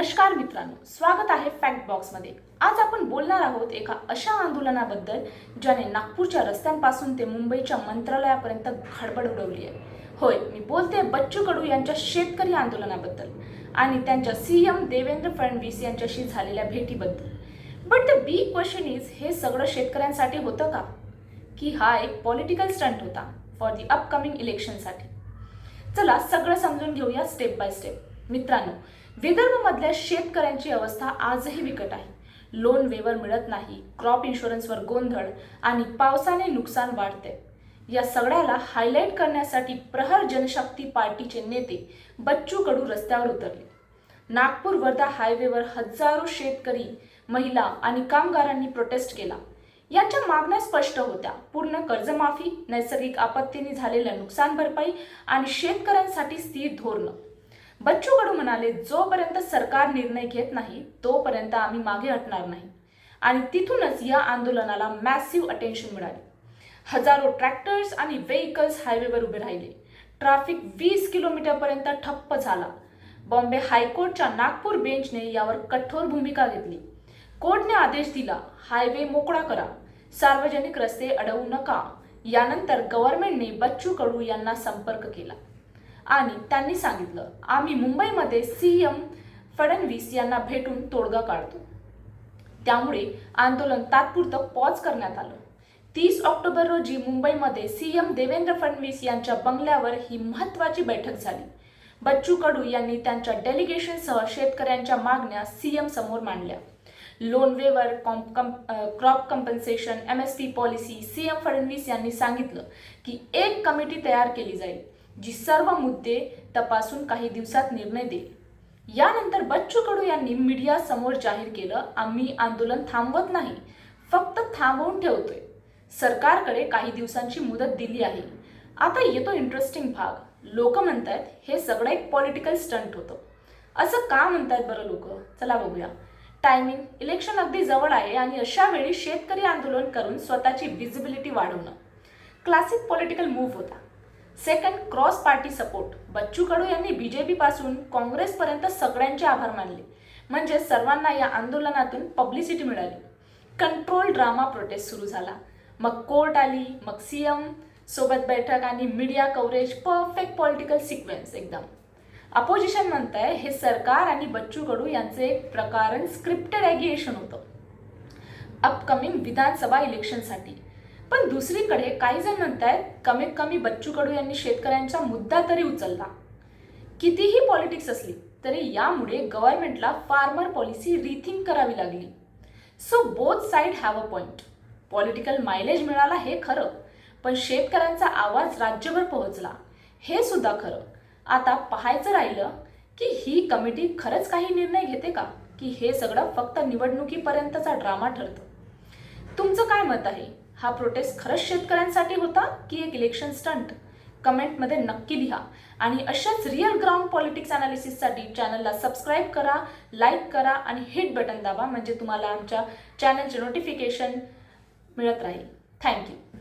नमस्कार मित्रांनो स्वागत आहे फॅक्ट बॉक्समध्ये. आज आपण बोलणार आहोत एका अशा आंदोलनाबद्दल ज्याने नागपूरच्या रस्त्यांपासून ते मुंबईच्या मंत्रालयापर्यंत खडबड उडवली आहे. होय मी बोलते बच्चू कडू यांच्या शेतकरी आंदोलनाबद्दल आणि त्यांच्या सी एम देवेंद्र फडणवीस यांच्याशी झालेल्या भेटीबद्दल. But the big question is हे सगळं शेतकऱ्यांसाठी होतं का? की हा एक पॉलिटिकल स्टंट होता फॉर दी अपकमिंग इलेक्शनसाठी चला सगळं समजून घेऊया स्टेप बाय स्टेप मित्रांनो विदर्भमधल्या शेतकऱ्यांची अवस्था आजही बिकट आहे. लोन वेवर मिळत नाही क्रॉप इन्शुरन्सवर गोंधळ आणि पावसाने नुकसान वाढते. या सगळ्याला हायलाईट करण्यासाठी प्रहर जनशक्ती पार्टीचे नेते बच्चू कडू रस्त्यावर उतरले. नागपूर वर्धा हायवेवर हजारो शेतकरी महिला आणि कामगारांनी प्रोटेस्ट केला. यांच्या मागण्या स्पष्ट होत्या. पूर्ण कर्जमाफी नैसर्गिक आपत्तीने झालेल्या नुकसान भरपाई आणि शेतकऱ्यांसाठी स्थिर धोरणं. बच्चू कडू म्हणाले जोपर्यंत सरकार निर्णय घेत नाही तोपर्यंत आम्ही मागे हटणार नाही. आणि तिथूनच या आंदोलनाला मॅसिव्ह अटेन्शन मिळाले. हजारो ट्रॅक्टर्स आणि व्हेकल्स हायवेवर उभे राहिले. ट्रॅफिक वीस किलोमीटरपर्यंत ठप्प झाला. बॉम्बे हायकोर्टच्या नागपूर बेंचने यावर कठोर भूमिका घेतली. कोर्टने आदेश दिला हायवे मोकळा करा. सार्वजनिक रस्ते अडवू नका. यानंतर गव्हर्नमेंटने बच्चू कडू यांना संपर्क केला. आणि त्यांनी सांगितलं आम्ही मुंबईमध्ये सीएम फडणवीस यांना भेटून तोडगा काढतो. त्यामुळे आंदोलन तात्पुरतं पॉज करण्यात आलं. तीस ऑक्टोबर रोजी मुंबईमध्ये सीएम देवेंद्र फडणवीस यांच्या बंगल्यावर ही महत्त्वाची बैठक झाली. बच्चू कडू यांनी त्यांच्या डेलिगेशनसह शेतकऱ्यांच्या मागण्या सीएम समोर मांडल्या. Loan waiver crop compensation M S P policy CM Fadnavis यांनी सांगितलं की एक कमिटी तयार केली जाईल. जी सर्व मुद्दे तपासून काही दिवसात निर्णय देईल. यानंतर बच्चू कडू यांनी मीडिया समोर जाहीर केलं आम्ही आंदोलन थांबवत नाही फक्त थांबवून ठेवतोय. सरकारकडे काही दिवसांची मुदत दिली आहे. आता येतो इंटरेस्टिंग भाग. लोक म्हणतात हे सगळं एक पॉलिटिकल स्टंट होतं. असं का म्हणतात बरं लोक? चला बघूया. टायमिंग इलेक्शन अगदी जवळ आहे आणि अशा वेळी शेतकरी आंदोलन करून स्वतःची विजिबिलिटी वाढवणं. क्लासिक पॉलिटिकल मूव्ह होता. Second cross party support Bachchu Kadu यांनी बीजेपी पासून काँग्रेसपर्यंत सगळ्यांचे आभार मानले. म्हणजे सर्वांना या आंदोलनातून पब्लिसिटी मिळाली. कंट्रोल ड्रामा प्रोटेस्ट सुरू झाला. मग कोर्ट आली मग सीएम सोबत बैठक आणि media coverage perfect political sequence एकदम. अपोजिशन म्हणतंय हे सरकार आणि बच्चू कडू यांचे एक प्रकारण स्क्रिप्टेड ॲग्युएशन होतं. अपकमिंग विधानसभा इलेक्शनसाठी पण दुसरीकडे काही जण म्हणतायत कमीत कमी बच्चू कडू यांनी शेतकऱ्यांचा मुद्दा तरी उचलला. कितीही पॉलिटिक्स असली तरी यामुळे गव्हर्नमेंटला फार्मर पॉलिसी रिथिंक करावी लागली. So both side have a point political mileage मिळाला हे खरं पण शेतकऱ्यांचा आवाज राज्यभर पोहोचला. हे सुद्धा खरं. आता पाहायचं राहिलं की ही कमिटी खरंच काही निर्णय घेते का? की हे सगळं फक्त निवडणुकीपर्यंतचा ड्रामा ठरतं? तुमचं काय मत आहे? हा प्रोटेस्ट खरंच शेतकऱ्यांसाठी होता की एक इलेक्शन स्टंट कमेंटमध्ये नक्की लिहा. आणि अशाच रिअल ग्राउंड पॉलिटिक्स अनालिसिससाठी चॅनलला सबस्क्राईब करा लाईक करा आणि हिट बटन दाबा म्हणजे तुम्हाला आमच्या चॅनलचे नोटिफिकेशन मिळत राहील. थँक्यू